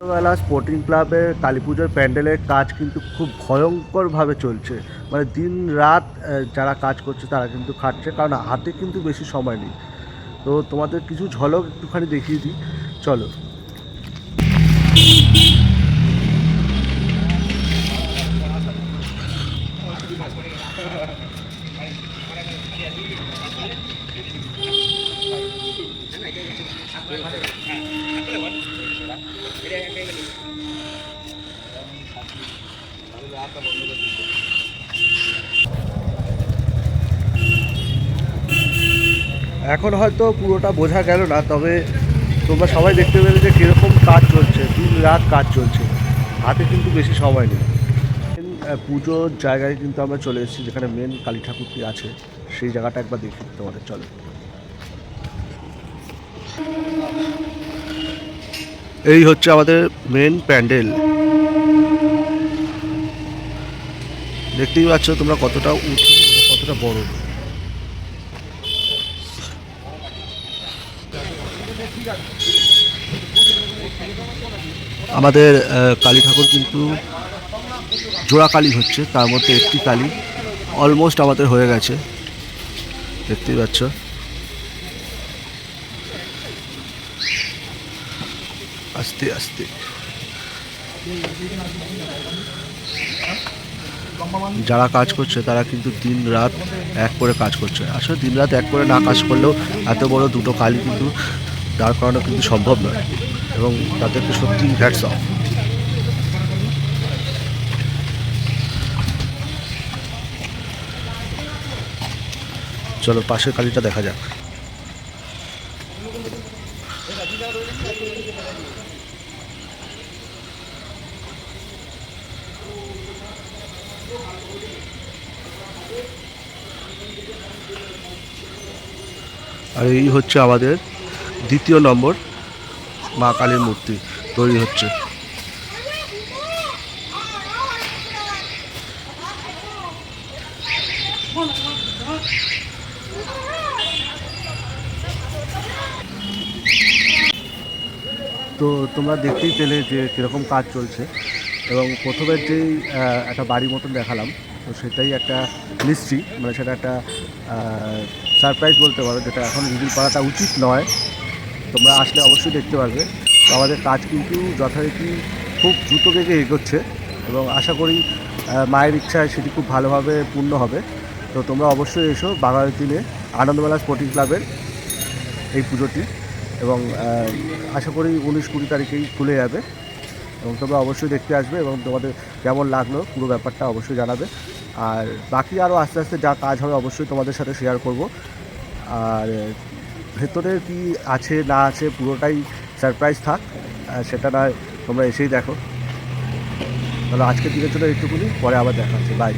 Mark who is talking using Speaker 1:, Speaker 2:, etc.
Speaker 1: বেলা sporting ক্লাবে কালী পুজোর প্যান্ডেলের কাজ কিন্তু খুব ভয়ঙ্করভাবে চলছে। মানে দিন রাত যারা কাজ করছে তারা কিন্তু খাটছে, কারণ হাতে কিন্তু বেশি সময় নেই। তো তোমাদের কিছু ঝলক একটুখানি দেখিয়ে দিই। চলো। এখন হয়তো পুরোটা বোঝা গেল না, তবে তোমরা সবাই দেখতে পেলে যে কীরকম কাজ চলছে, দিন রাত কাজ চলছে। হাতে কিন্তু বেশি সময় নেই। পুজোর জায়গায় কিন্তু আমরা চলে এসেছি, যেখানে মেন কালী ঠাকুরটি আছে। সেই জায়গাটা একবার দেখি তোমাদের, চলে। এই হচ্ছে আমাদের মেন প্যান্ডেল দেখতেই পাচ্ছ তোমরা কতটা উঁচু, কতটা বড়। আমাদের কালী ঠাকুর কিন্তু জোড়া কালী হচ্ছে, তার মধ্যে একটি কালী। অলমোস্ট আমাদের হয়ে গেছে। দেখতেই পাচ্ছ। আস্তে আস্তে। যারা কাজ করছে, তারা কিন্তু দিন রাত এক করে কাজ করছে। আসলে দিন রাত এক করে না কাজ করলেও এত বড় দুটো কালী কিন্তু দাঁড় করানো কিন্তু সম্ভব নয়। এবং তাদেরকে সত্যি হ্যাটস অফ চলো, পাশের কালীটা দেখা যাক। আর এই হচ্ছে আমাদের দ্বিতীয় নম্বর মা কালীর মূর্তি, তৈরি হচ্ছে। তো তোমরা দেখতেই পেলে যে কীরকম কাজ চলছে। এবং প্রথমের যেই একটা বাড়ির মতন দেখালাম। তো সেটাই একটা মিস্ট্রি মানে সেটা একটা সারপ্রাইজ বলতে পারো, যেটা এখন রিভিল করাটা উচিত নয়। তোমরা আসলে অবশ্যই দেখতে পারবে। তো আমাদের কাজ কিন্তু যথারীতি খুব দ্রুত বেগে এগোচ্ছে এবং আশা করি মায়ের ইচ্ছায় সেটি খুব ভালোভাবে পূর্ণ হবে। তো তোমরা অবশ্যই এসো বাঙালি দিনে আনন্দমেলা স্পোর্টিং ক্লাবের এই পুজোটি এবং আশা করি উনিশ কুড়ি তারিখেই খুলে যাবে। এবং তোমরা অবশ্যই দেখতে আসবে এবং তোমাদের কেমন লাগল পুরো ব্যাপারটা অবশ্যই জানাবে। আর বাকি আরও আস্তে আস্তে যা কাজ হবে অবশ্যই তোমাদের সাথে শেয়ার করব। আর ভেতরে কি আছে, না আছে, পুরোটাই সারপ্রাইজ থাক। সেটা না তোমরা এসেই দেখো। তাহলে আজকে দিনের জন্য এইটুকুনি, পরে আবার দেখা হচ্ছে। বাই